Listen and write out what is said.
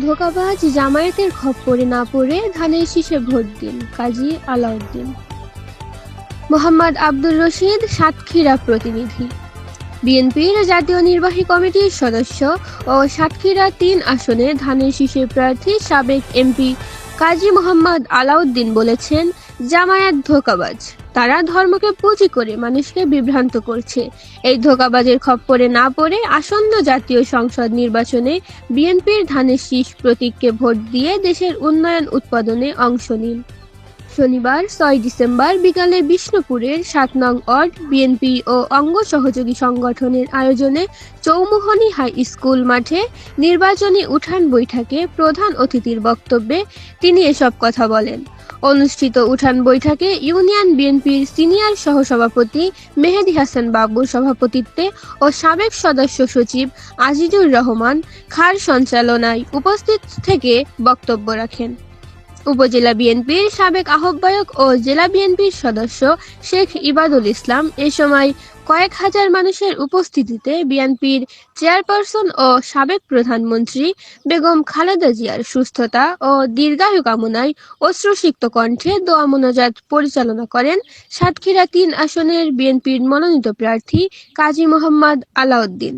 ধোকাবাজ জামায়াতের খপ্পরে না পড়ে ধানের শীষে ভোট দিন, কাজী আলাউদ্দিন। মোহাম্মদ আব্দুর রশিদ, সাতক্ষীরা প্রতিনিধি। বিএনপির জাতীয় নির্বাহী কমিটির সদস্য ও সাতক্ষীরা তিন আসনে ধানের শীষের প্রার্থী সাবেক এমপি কাজী মোহাম্মদ আলাউদ্দিন বলেছেন জামায়াত ধোকাবাজ। তারা ধর্মকে পুঁজি করে মানুষকে বিভ্রান্ত করছে। এই ধোকাবাজের খপ্পরে না পড়ে আসন্ন জাতীয় সংসদ নির্বাচনে বিএনপির ধানের শীষ প্রতীককে ভোট দিয়ে দেশের উন্নয়ন উৎপাদনে অংশ নিন। শনিবার, ছয় ডিসেম্বর বিকালে বিষ্ণুপুরের সাত নং অর্ড বিএনপি ও অঙ্গ সহযোগী সংগঠনের আয়োজনে চৌমুহনী হাই স্কুল মাঠে নির্বাচনী উঠান বৈঠকে প্রধান অতিথির বক্তব্যে তিনি এসব কথা বলেন। অনুষ্ঠিত উঠান বৈঠকে ইউনিয়ন বিএনপির সিনিয়র সহসভাপতি মেহেদি হাসান বাবুর সভাপতিত্বে ও সাবেক সদস্য সচিব আজিজুর রহমান খার সঞ্চালনায় উপস্থিত থেকে বক্তব্য রাখেন। উপজেলা বিএনপির সাবেক আহ্বায়ক ও জেলা বিএনপির সদস্য শেখ ইবাদুল ইসলাম এ সময় কয়েক হাজার মানুষের উপস্থিতিতে বিএনপির চেয়ারপারসন ও সাবেক প্রধানমন্ত্রী বেগম খালেদা জিয়ার সুস্থতা ও দীর্ঘায়ু কামনায় অশ্রুসিক্ত কণ্ঠে দোয়া মোনাজাত পরিচালনা করেন সাতক্ষীরা তিন আসনের বিএনপির মনোনীত প্রার্থী কাজী মোহাম্মদ আলাউদ্দিন।